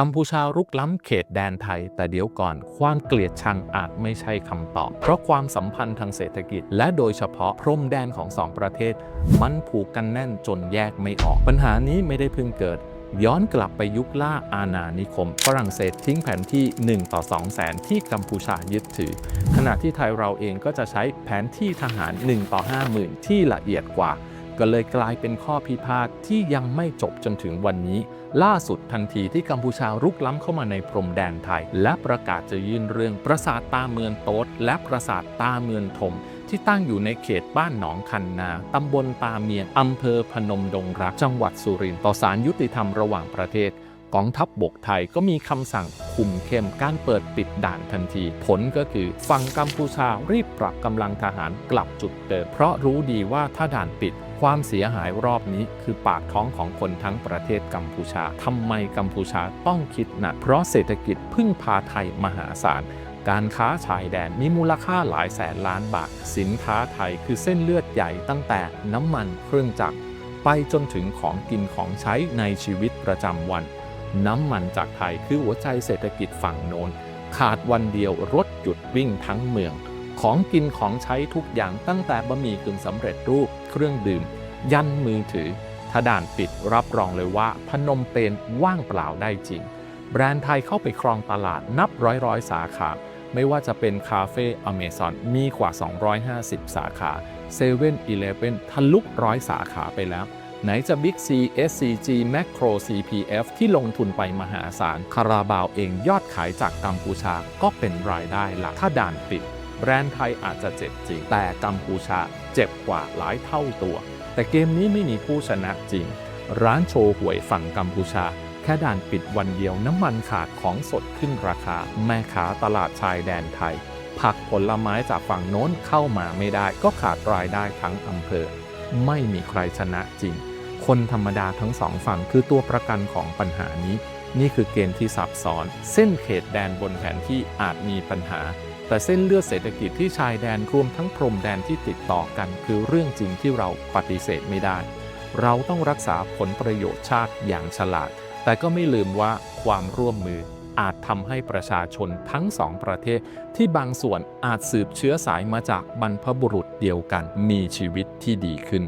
กัมพูชารุกล้ำเขตแดนไทย แต่เดี๋ยวก่อน ความเกลียดชังอาจไม่ใช่คำตอบ เพราะความสัมพันธ์ทางเศรษฐกิจ และโดยเฉพาะพรมแดนของสองประเทศ มันผูกกันแน่นจนแยกไม่ออก ปัญหานี้ไม่ได้เพิ่งเกิด ย้อนกลับไปยุคล่าอาณานิคม ฝรั่งเศสทิ้งแผนที่ 1 ต่อ 2 แสนที่กัมพูชายึดถือ ขณะที่ไทยเราเองก็จะใช้แผนที่ทหาร 1 ต่อ 5 0,000 ที่ละเอียดกว่า ก็เลยกลายเป็นข้อพิพาทที่ยังไม่จบจนถึงวันนี้ ล่าสุดทันทีที่กัมพูชารุกล้ำเข้ามาในพรมแดนไทย และประกาศจะยื่นเรื่องปราสาทตาเมืองโต๊ดและปราสาทตาเมืองทมที่ตั้งอยู่ในเขตบ้านหนองคันนา ตำบลตาเมียน อำเภอพนมดงรัก จังหวัดสุรินทร์ ต่อสารยุติธรรมระหว่างประเทศ กองทัพบบกไทยก็มีคำสั่งคุมเข้มการเปิดปิดด่านทันที ผลก็คือฝั่งกัมพูชารีบปรับกำลังทหารกลับจุดเดิมเพราะรู้ดีว่าถ้าด่านปิด ความเสียหายรอบนี้คือปากท้องของคนทั้งประเทศกัมพูชาทำไมกัมพูชาต้องคิดหนักเพราะเศรษฐกิจพึ่งพาไทยมหาศาลการค้าชายแดนมีมูลค่าหลายแสนล้านบาท สินค้าไทยคือเส้นเลือดใหญ่ตั้งแต่น้ำมันเครื่องจักรไปจนถึงของกินของใช้ในชีวิตประจำวัน น้ำมันจากไทยคือหัวใจเศรษฐกิจฝั่งโน้นขาดวันเดียวรถหยุดวิ่งทั้งเมือง ของกินของใช้ทุกอย่างตั้งแต่บะหมี่กึ่งสำเร็จรูปเครื่องดื่ม ยันมือถือ ถ้าด่านปิดรับรองเลยว่า พนมเปญว่างเปล่าได้จริง แบรนด์ไทยเข้าไปครองตลาดนับร้อยร้อยสาขา ไม่ว่าจะเป็นคาเฟ่อเมซอนมีกว่า 250 สาขา7 e เ e ่ e อทะลุร้อยสาขาไปแล้วไหนจะ Big C SCG Macro CPF ที่ลงทุนไปมหาศาล คาราบาวเองยอดขายจากกัมพูชาก็เป็นรายได้หลักถ้าด่านปิด แบรนด์ไทยอาจจะเจ็บจริง แต่กัมพูชาเจ็บกว่าหลายเท่าตัว แต่เกมนี้ไม่มีผู้ชนะจริง ร้านโชว์หวยฝั่งกัมพูชา แค่ด่านปิดวันเดียวน้ำมันขาดของสดขึ้นราคา แม่ค้าตลาดชายแดนไทย ผักผลไม้จากฝั่งโน้นเข้ามาไม่ได้ ก็ขาดรายได้ทั้งอำเภอ ไม่มีใครชนะจริง คนธรรมดาทั้งสองฝั่งคือตัวประกันของปัญหานี้ นี่คือเกมที่ซับซ้อน เส้นเขตแดนบนแผนที่อาจมีปัญหา แต่เส้นเลือดเศรษฐกิจที่ชายแดนรวมทั้งพรมแดนที่ติดต่อกันคือเรื่องจริงที่เราปฏิเสธไม่ได้ เราต้องรักษาผลประโยชน์ชาติอย่างฉลาด แต่ก็ไม่ลืมว่าความร่วมมืออาจทำให้ประชาชนทั้งสองประเทศ ที่บางส่วนอาจสืบเชื้อสายมาจากบรรพบุรุษเดียวกันมีชีวิตที่ดีขึ้น